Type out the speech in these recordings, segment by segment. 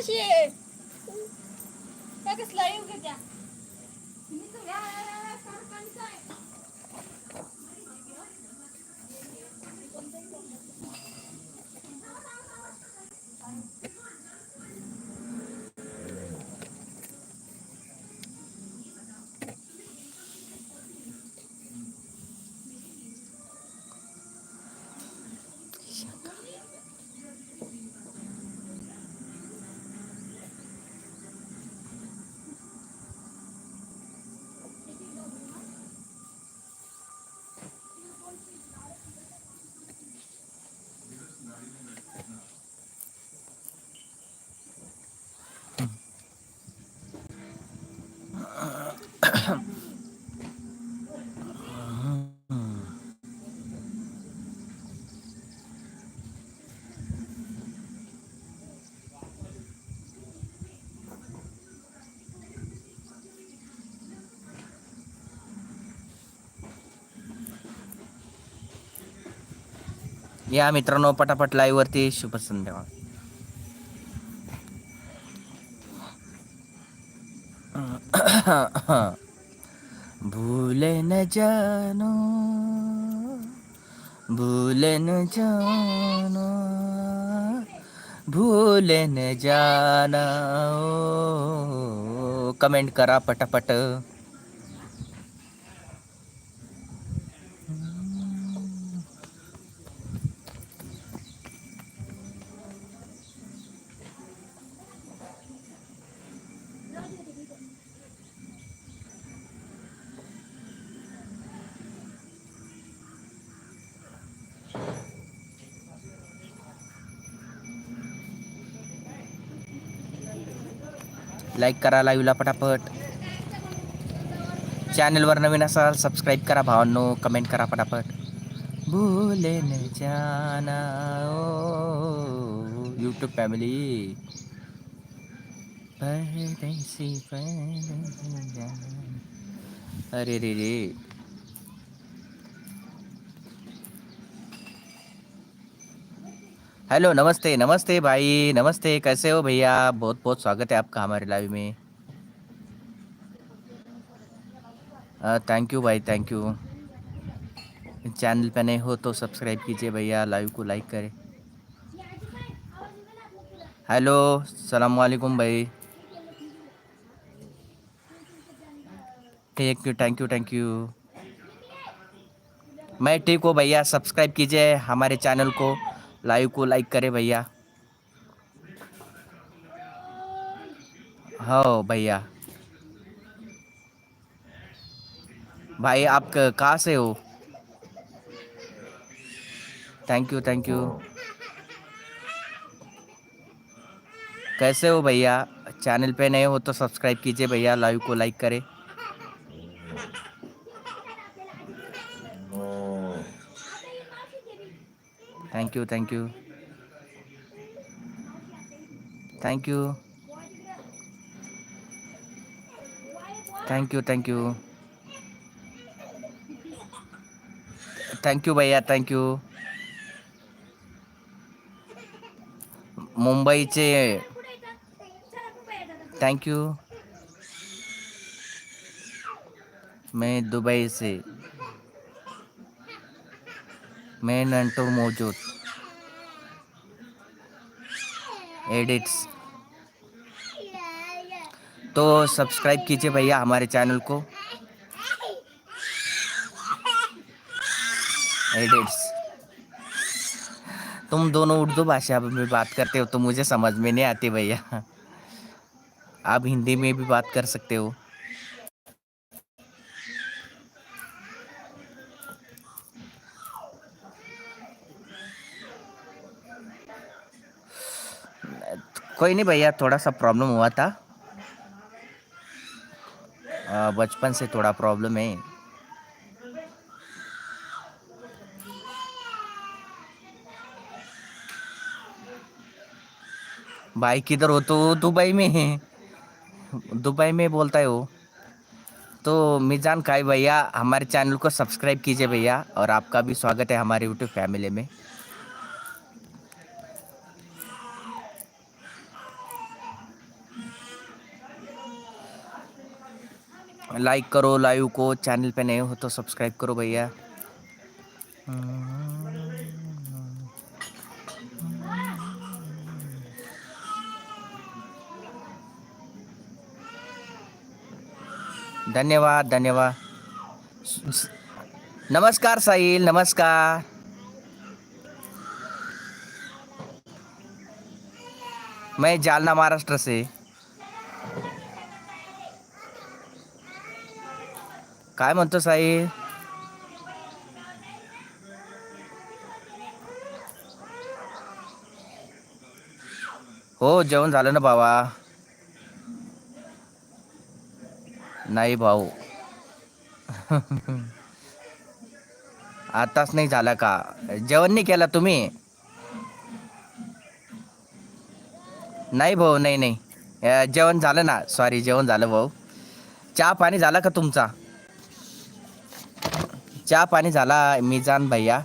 कशी आहे? कसला येऊ घेत्या या मित्रांनो पटापट लाईव्हवरती शुभ संध्याकाळ भूल न जानो भूल न जानो भूल न जाना ओ. कमेंट करा पटापट लाईक करा लाईव्हला पटापट. चॅनलवर नवीन असाल सबस्क्राईब करा भावांनो कमेंट करा पटापट. भूले न जाना ओ यूट्यूब फॅमिली अरे रे रे. हेलो, नमस्ते नमस्ते भाई, नमस्ते, कैसे हो भैया? बहुत बहुत स्वागत है आपका हमारे लाइव में। थैंक यू भाई थैंक यू चैनल पे नए हो तो सब्सक्राइब कीजिए भैया लाइव को लाइक करें। हेलो सलाम वालेकुम भाई। Thank you thank you thank you मैं ठीक हूँ भैया सब्सक्राइब कीजिए हमारे चैनल को। लाइव को लाइक करें भैया। हाँ भैया। भाई आप कहाँ से हो? थैंक यू थैंक यू कैसे हो भैया? चैनल पे नए हो तो सब्सक्राइब कीजिए भैया, लाइव को लाइक करें। Thank you thank you thank you thank you thank you thank you भैया थँक्यू मुंबईचे थँक्यू यू मैं दुबई से मैं नंटो मौजूद एडिट्स। तो सब्सक्राइब कीजिए भैया हमारे चैनल को। एडिट्स। तुम दोनों उर्दू भाषा में बात करते हो तो मुझे समझ में नहीं आती भैया। आप हिंदी में भी बात कर सकते हो। कोई नहीं भैया, थोड़ा सा प्रॉब्लम हुआ था। बचपन से थोड़ा प्रॉब्लम है। भाई किधर हो तो? दुबई में है। दुबई में बोलता है वो। तो मिजान खाई भैया, हमारे चैनल को सब्सक्राइब कीजिए भैया, और आपका भी स्वागत है हमारे यूट्यूब फैमिली में। लाइक करो, लाइव को, चैनल पे नए हो तो सब्सक्राइब करो भैया। धन्यवाद धन्यवाद। नमस्कार साहिल, नमस्कार। मैं जालना महाराष्ट्र से। काय म्हणतो साई? हो जेवण झालं ना बाबा नाही भाऊ. आताच नाही झाला का? जेवण नाही केला तुम्ही? नाही भाऊ नाही नाही. जेवण झालं ना. सॉरी जेवण झालं भाऊ. चहा पाणी झाला का तुमचा? चहा पाणी झाला मिजान भैया.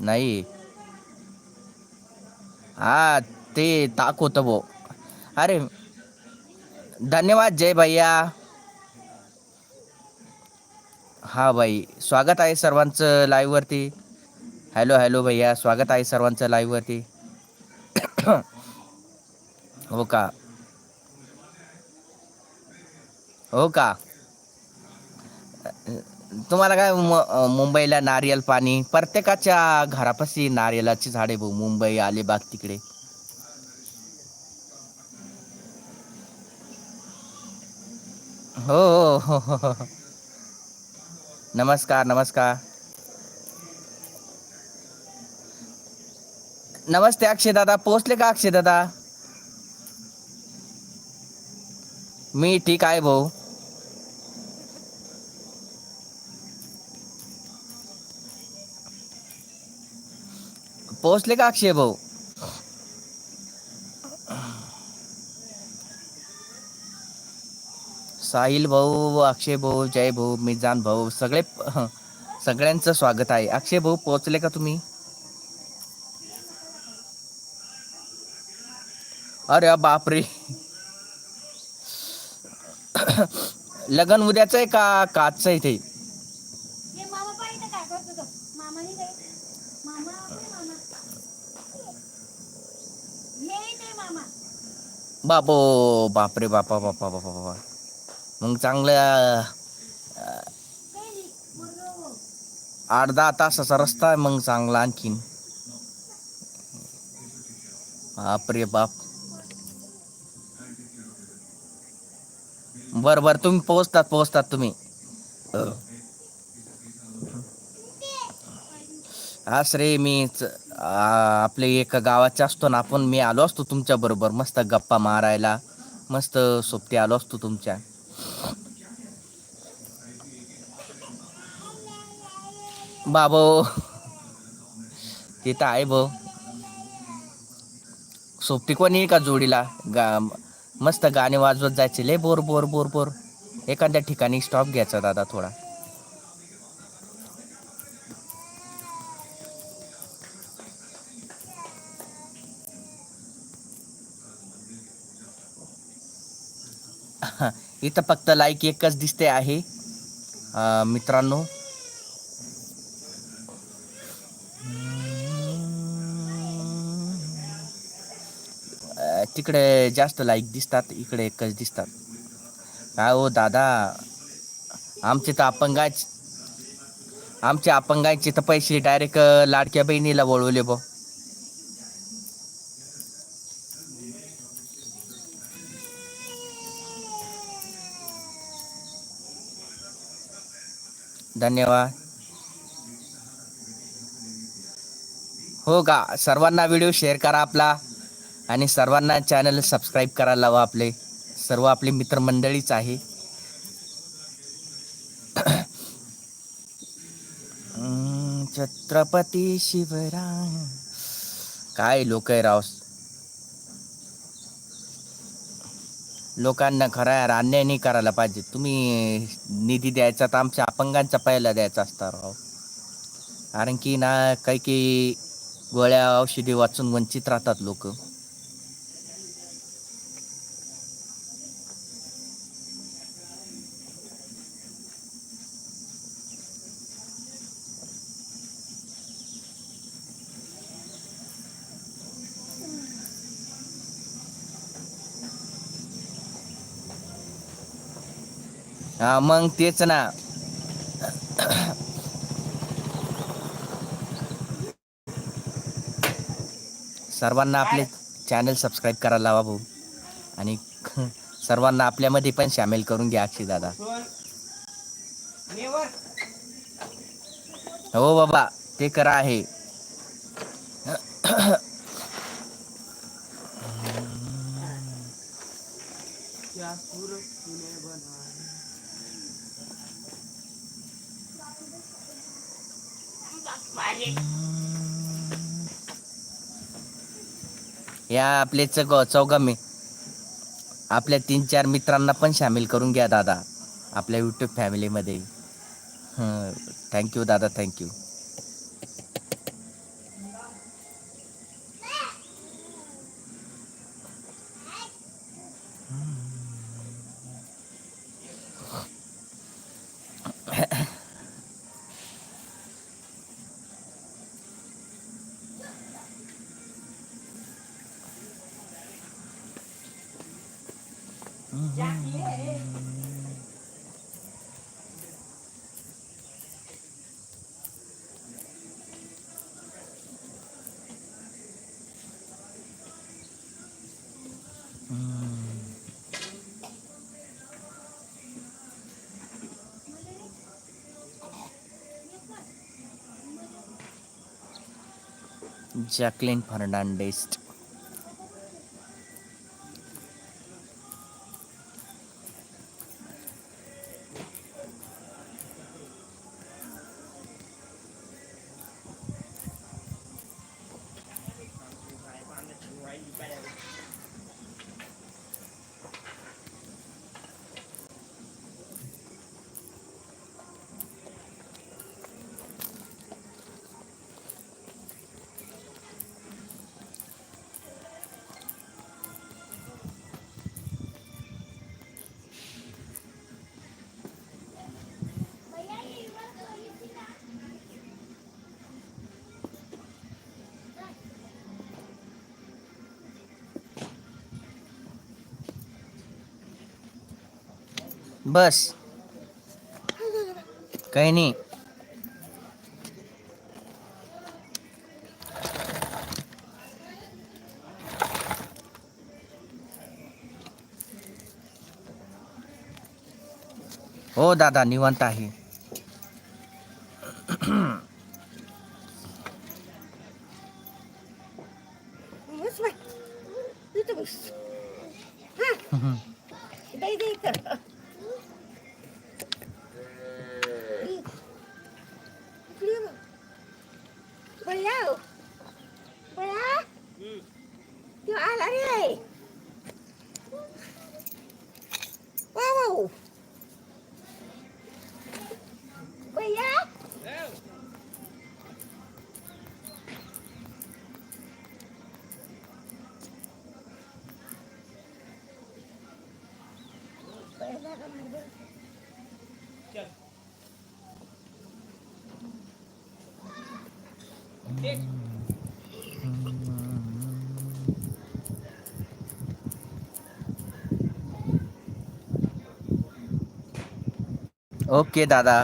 नाही. हा ते ताक होतं भाऊ अरे धन्यवाद जय भैया. हा भाई स्वागत आहे सर्वांचं लाईव्हवरती हॅलो हॅलो भैया स्वागत आहे सर्वांचं लाईव्हवरती हो का? हो का? तुम्हाला काय मुंबईला नारियल पाणी प्रत्येकाच्या घरापाशी नारियलाची झाडे भाऊ मुंबई अलिबाग तिकडे. हो हो हो हो हो हो. नमस्कार नमस्कार. नमस्ते अक्षय दादा पोचले का अक्षय दादा मी ठीक आहे भाऊ. पोहोचले का अक्षय भाऊ? साहिल भाऊ अक्षय भाऊ जय भाऊ मिजान भाऊ सगळे सगळ्यांचं स्वागत आहे. अक्षय भाऊ पोचले का तुम्ही? अरे बापरे! लग्न उद्याच आहे का काचचं आहे ते ये मामा पाहिजे काय करतो तो मामा नाही जाईल मामा कुठे मामा ये इथे मामा बापो बापरे बापा बापा बापा बापा. मग चांगलं आठ दहा तासाचा रस्ता आहे मग चांगला आणखीन. बापरे बाप. बर बर तुम्ही पोहोचतात पोहोचतात तुम्ही. आज रे मीच. आपले एका गावाचे असतो ना आपण मी आलो असतो तुमच्या बरोबर मस्त गप्पा मारायला मस्त सोबती आलो असतो तुमच्या. बाबो ते तर आहे भाऊ. सोबती कोणी आहे का जोडीला? गा मस्त गाणे वाजवत जायचे लय बोर बोर बोर बोर. एखाद्या ठिकाणी स्टॉप घ्यायचा दादा थोडा. इथं फक्त लाईक एकच दिसते आहे. मित्रांनो. तिकडे जास्त लाईक दिसतात इकडे एकच दिसतात. काय हो दादा. आमचे तर अपंगाच. आमच्या अपंगाचे तर पैसे डायरेक्ट लाडक्या बहिणीला वळवले बो. धन्यवाद. हो का? सर्वांना व्हिडिओ शेअर करा आपला आणि सर्वांना चॅनल सबस्क्राईब करायला लावा आपले. सर्व आपले मित्रमंडळीच आहे. छत्रपती शिवराय. काय लोक आहे राव? लोकांना खरा यार अन्याय नाही करायला पाहिजे. तुम्ही निधी द्यायचा तर आमच्या अपंगांचा पहिला द्यायचा असता राव. कारण की ना काही काही गोळ्या औषधी वाचून वंचित राहतात लोक. हा मग तेच ना. सर्वांना आपले चॅनल सबस्क्राईब करायला लावा भाऊ. आणि सर्वांना आपल्यामध्ये पण सामील करून घ्या अक्षय दादा. हो बाबा ते करा आहे. या आपले चौग चौघा मी आपल्या तीन चार मित्रांना पण सामील करून घ्या दादा. आपल्या यूट्यूब फॅमिलीमध्ये थँक्यू दादा थँक्यू Jacqueline Fernandez. बस काही नाही हो दादा निवांत आहे ओके दादा.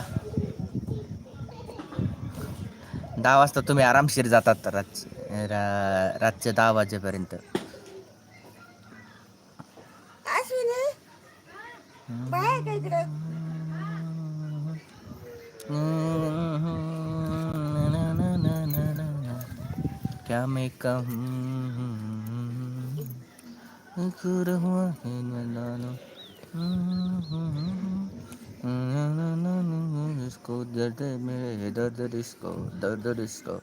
दहा वाजता तुम्ही आरामशीर जातात रात रा- रातचे दहा वाजेपर्यंत. क्या मैं कहूँ? हुआ है मलालो इसको दर्द मेरे, दर्द इसको दर्द इसको।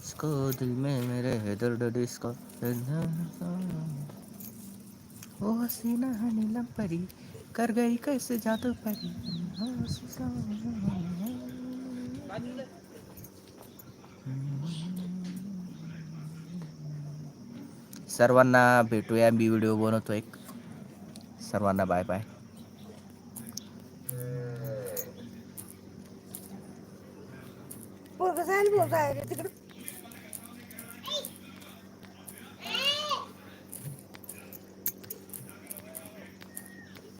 इसको दिल में मेरे, दर्द इसको। ओ हसीना है नीलम परी। कर गई कैसे जादू परी? सर्वांना भेटूया मी व्हिडिओ बनवतो एक. सर्वांना बाय बाय तिकडं